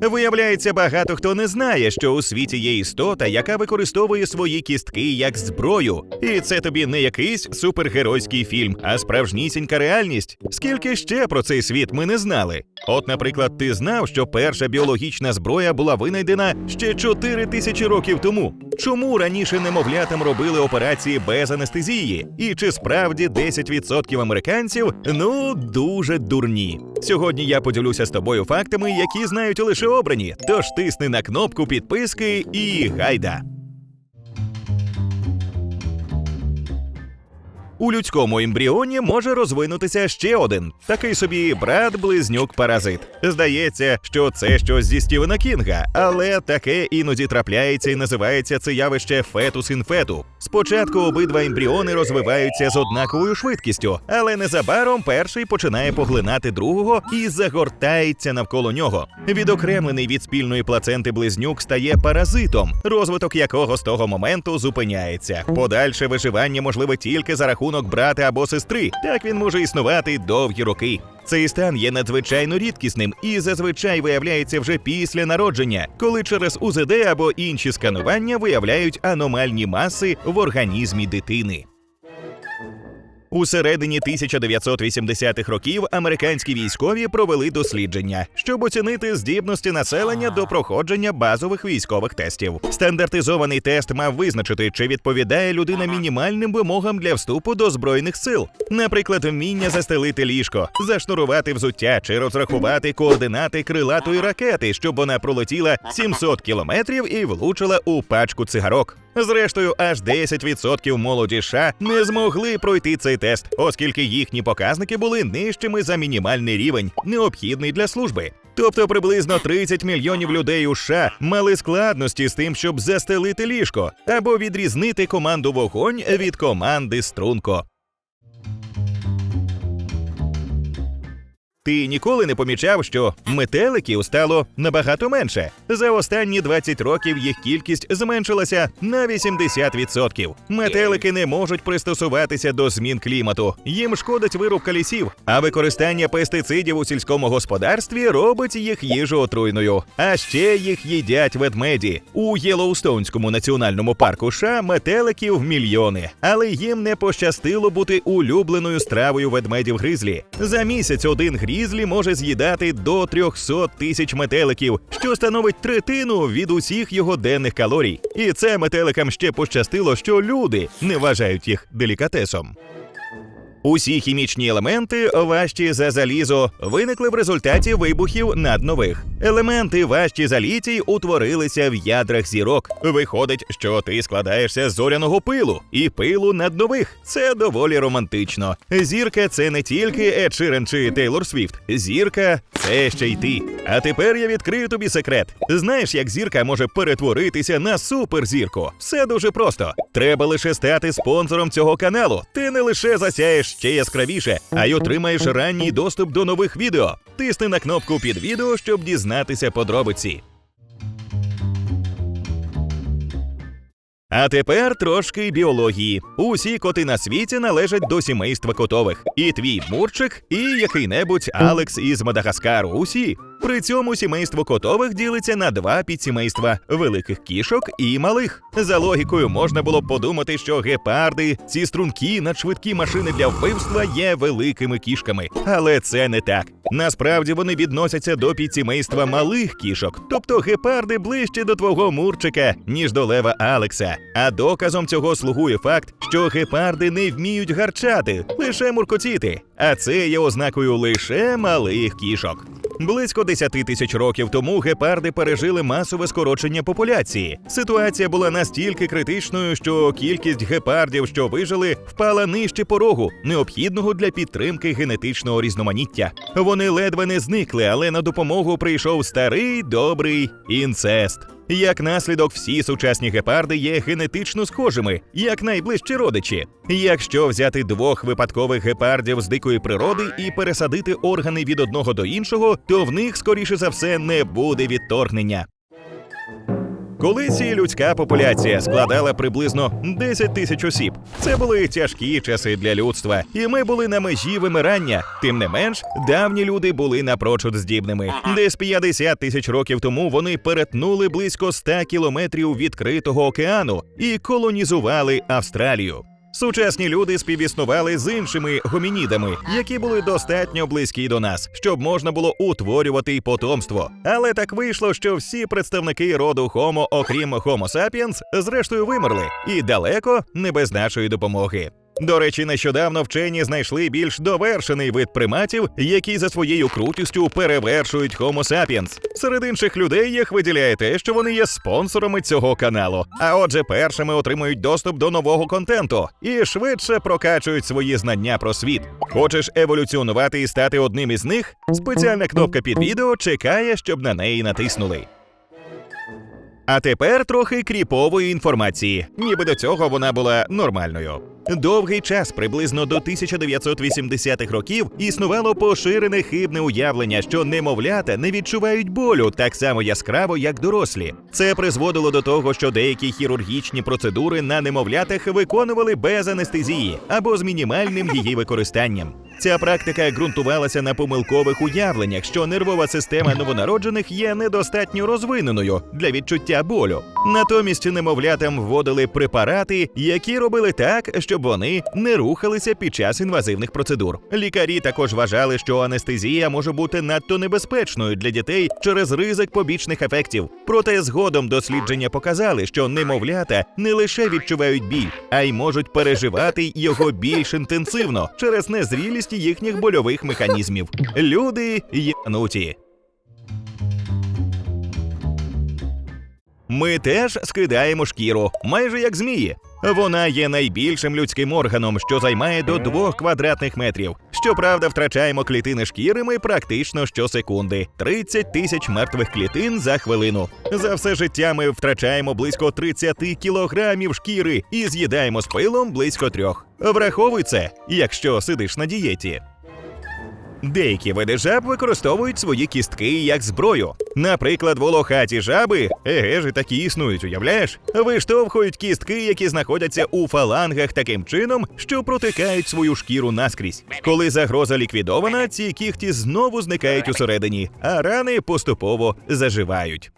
Виявляється, багато хто не знає, що у світі є істота, яка використовує свої кістки як зброю. І це тобі не якийсь супергеройський фільм, а справжнісінька реальність. Скільки ще про цей світ ми не знали? От, наприклад, ти знав, що перша біологічна зброя була винайдена ще 4 тисячі років тому. Чому раніше немовлятам робили операції без анестезії? І чи справді 10% американців ну дуже дурні? Сьогодні я поділюся з тобою фактами, які знають лише обрані. Тож тисни на кнопку підписки і гайда. У людському ембріоні може розвинутися ще один такий собі брат-близнюк паразит. Здається, що це щось зі Стівена Кінга, але таке іноді трапляється і називається це явище фетус інфету. Спочатку обидва ембріони розвиваються з однаковою швидкістю, але незабаром перший починає поглинати другого і загортається навколо нього. Відокремлений від спільної плаценти близнюк стає паразитом, розвиток якого з того моменту зупиняється. Подальше виживання можливе тільки за рахунок брата або сестри. Так він може існувати довгі роки. Цей стан є надзвичайно рідкісним і зазвичай виявляється вже після народження, коли через УЗД або інші сканування виявляють аномальні маси в організмі дитини. У середині 1980-х років американські військові провели дослідження, щоб оцінити здібності населення до проходження базових військових тестів. Стандартизований тест мав визначити, чи відповідає людина мінімальним вимогам для вступу до збройних сил, наприклад, вміння застелити ліжко, зашнурувати взуття чи розрахувати координати крилатої ракети, щоб вона пролетіла 700 кілометрів і влучила у пачку цигарок. Зрештою, аж 10% молоді США не змогли пройти цей тест, оскільки їхні показники були нижчими за мінімальний рівень, необхідний для служби. Тобто приблизно 30 мільйонів людей у США мали складності з тим, щоб застелити ліжко або відрізнити команду вогонь від команди струнко. Ти ніколи не помічав, що метеликів стало набагато менше. За останні 20 років їх кількість зменшилася на 80%. Метелики не можуть пристосуватися до змін клімату. Їм шкодить вирубка лісів, а використання пестицидів у сільському господарстві робить їх їжу отруйною. А ще їх їдять ведмеді. У Єлоустонському національному парку США метеликів мільйони, але їм не пощастило бути улюбленою стравою ведмедів гризлі. За місяць один грізлі може з'їдати до 300 тисяч метеликів, що становить третину від усіх його денних калорій. І це метеликам ще пощастило, що люди не вважають їх делікатесом. Усі хімічні елементи, важчі за залізо, виникли в результаті вибухів наднових. Елементи важчі за літій утворилися в ядрах зірок. Виходить, що ти складаєшся з зоряного пилу і пилу наднових. Це доволі романтично. Зірка це не тільки Ед Ширен чи Тейлор Свіфт. Зірка це ще й ти. А тепер я відкрию тобі секрет. Знаєш, як зірка може перетворитися на суперзірку? Все дуже просто. Треба лише стати спонсором цього каналу. Ти не лише засяєш ще яскравіше, а й отримаєш ранній доступ до нових відео. Тисни на кнопку під відео, щоб дізнатися подробиці. А тепер трошки біології. Усі коти на світі належать до сімейства котових. І твій Мурчик, і який-небудь Алекс із Мадагаскару. Усі. При цьому сімейство котових ділиться на два підсімейства великих кішок і малих. За логікою можна було б подумати, що гепарди, ці стрункі надшвидкі машини для вбивства є великими кішками. Але це не так. Насправді вони відносяться до підсімейства малих кішок, тобто гепарди ближче до твого мурчика, ніж до лева Алекса. А доказом цього слугує факт, що гепарди не вміють гарчати, лише муркотіти. А це є ознакою лише малих кішок. Близько 10 тисяч років тому гепарди пережили масове скорочення популяції. Ситуація була настільки критичною, що кількість гепардів, що вижили, впала нижче порогу, необхідного для підтримки генетичного різноманіття. Вони ледве не зникли, але на допомогу прийшов старий добрий інцест. Як наслідок, всі сучасні гепарди є генетично схожими, як найближчі родичі. Якщо взяти двох випадкових гепардів з дикої природи і пересадити органи від одного до іншого, то в них, скоріше за все, не буде відторгнення. Колись і людська популяція складала приблизно 10 тисяч осіб. Це були тяжкі часи для людства, і ми були на межі вимирання. Тим не менш, давні люди були напрочуд здібними. Десь 50 тисяч років тому вони перетнули близько 100 кілометрів відкритого океану і колонізували Австралію. Сучасні люди співіснували з іншими гомінідами, які були достатньо близькі до нас, щоб можна було утворювати потомство. Але так вийшло, що всі представники роду Homo, окрім Homo sapiens, зрештою вимерли і далеко не без нашої допомоги. До речі, нещодавно вчені знайшли більш довершений вид приматів, які за своєю крутістю перевершують Homo sapiens. Серед інших людей їх виділяє те, що вони є спонсорами цього каналу. А отже, першими отримують доступ до нового контенту і швидше прокачують свої знання про світ. Хочеш еволюціонувати і стати одним із них? Спеціальна кнопка під відео чекає, щоб на неї натиснули. А тепер трохи кріпової інформації, ніби до цього вона була нормальною. Довгий час, приблизно до 1980-х років, існувало поширене хибне уявлення, що немовлята не відчувають болю так само яскраво, як дорослі. Це призводило до того, що деякі хірургічні процедури на немовлятах виконували без анестезії або з мінімальним її використанням. Ця практика ґрунтувалася на помилкових уявленнях, що нервова система новонароджених є недостатньо розвиненою для відчуття болю. Натомість немовлятам вводили препарати, які робили так, щоб вони не рухалися під час інвазивних процедур. Лікарі також вважали, що анестезія може бути надто небезпечною для дітей через ризик побічних ефектів. Проте згодом дослідження показали, що немовлята не лише відчувають біль, а й можуть переживати його більш інтенсивно через незрілість їхніх больових механізмів. Люди єнуті. Ми теж скидаємо шкіру, майже як змії. Вона є найбільшим людським органом, що займає до 2 квадратних метрів. Щоправда, втрачаємо клітини шкіри ми практично щосекунди 30 тисяч мертвих клітин за хвилину. За все життя ми втрачаємо близько 30 кілограмів шкіри і з'їдаємо з пилом близько трьох. Враховуй це, якщо сидиш на дієті. Деякі види жаб використовують свої кістки як зброю. Наприклад, волохаті жаби, еге ж такі існують, уявляєш? Виштовхують кістки, які знаходяться у фалангах таким чином, що протикають свою шкіру наскрізь. Коли загроза ліквідована, ці кіхті знову зникають усередині, а рани поступово заживають.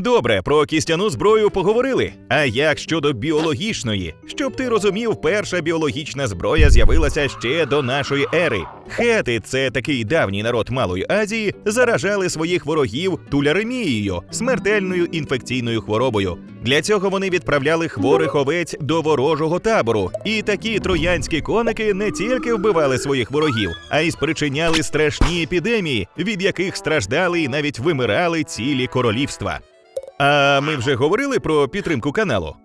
Добре, про кістяну зброю поговорили. А як щодо біологічної? Щоб ти розумів, перша біологічна зброя з'явилася ще до нашої ери. Хети, це такий давній народ Малої Азії, заражали своїх ворогів туляремією, смертельною інфекційною хворобою. Для цього вони відправляли хворих овець до ворожого табору. І такі троянські коники не тільки вбивали своїх ворогів, а й спричиняли страшні епідемії, від яких страждали і навіть вимирали цілі королівства. А ми вже говорили про підтримку каналу.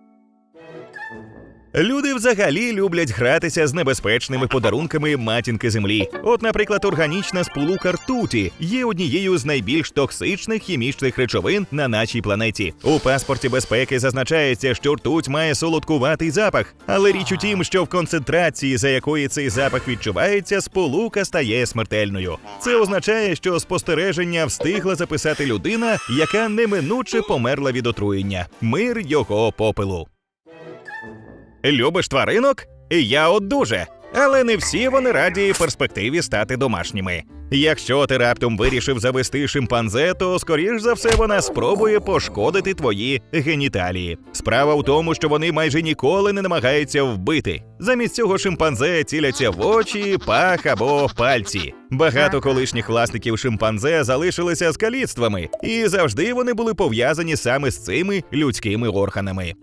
Люди взагалі люблять гратися з небезпечними подарунками матінки землі. От, наприклад, органічна сполука ртуті є однією з найбільш токсичних хімічних речовин на нашій планеті. У паспорті безпеки зазначається, що ртуть має солодкуватий запах, але річ у тім, що в концентрації, за якої цей запах відчувається, сполука стає смертельною. Це означає, що спостереження встигла записати людина, яка неминуче померла від отруєння. Мир його попелу. Любиш тваринок? Я от дуже. Але не всі вони раді перспективі стати домашніми. Якщо ти раптом вирішив завести шимпанзе, то скоріш за все вона спробує пошкодити твої геніталії. Справа в тому, що вони майже ніколи не намагаються вбити. Замість цього шимпанзе ціляться в очі, пах або пальці. Багато колишніх власників шимпанзе залишилися з каліцтвами, і завжди вони були пов'язані саме з цими людськими органами.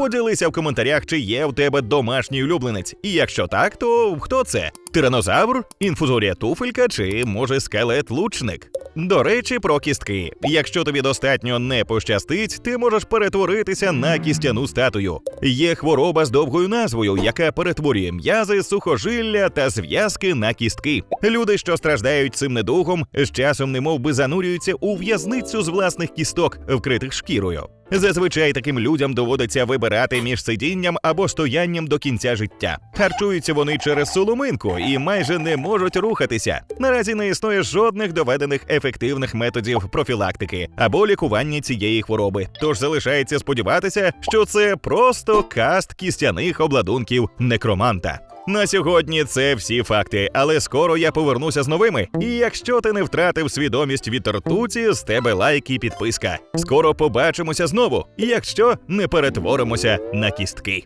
Поділися в коментарях, чи є у тебе домашній улюбленець. І якщо так, то хто це? Тиранозавр, інфузорія туфелька чи може скелет лучник? До речі, про кістки. Якщо тобі достатньо не пощастить, ти можеш перетворитися на кістяну статую. Є хвороба з довгою назвою, яка перетворює м'язи, сухожилля та зв'язки на кістки. Люди, що страждають цим недугом, з часом немов би занурюються у в'язницю з власних кісток, вкритих шкірою. Зазвичай таким людям доводиться вибирати між сидінням або стоянням до кінця життя. Харчуються вони через соломинку і майже не можуть рухатися. Наразі не існує жодних доведених ефективних методів профілактики або лікування цієї хвороби. Тож залишається сподіватися, що це просто каст кістяних обладунків некроманта. На сьогодні це всі факти, але скоро я повернуся з новими. І якщо ти не втратив свідомість від ртуті, з тебе лайк і підписка. Скоро побачимося знову, якщо не перетворимося на кістки.